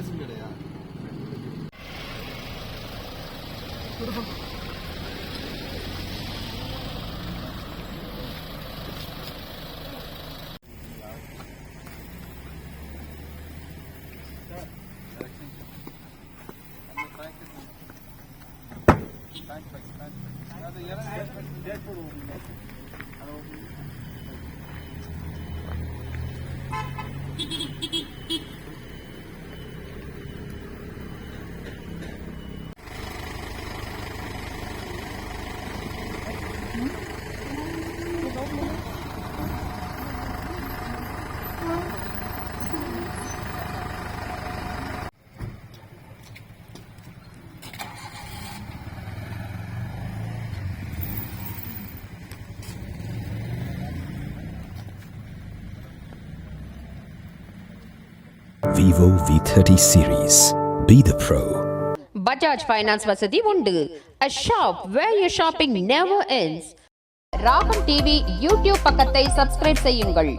brasileira. É. Thank you. Vivo V30 series. Be the pro. Bajaj finance வசதி உண்டு. A shop where you shopping never ends Ragam TV YouTube பக்கத்தை subscribe செய்யுங்கள்.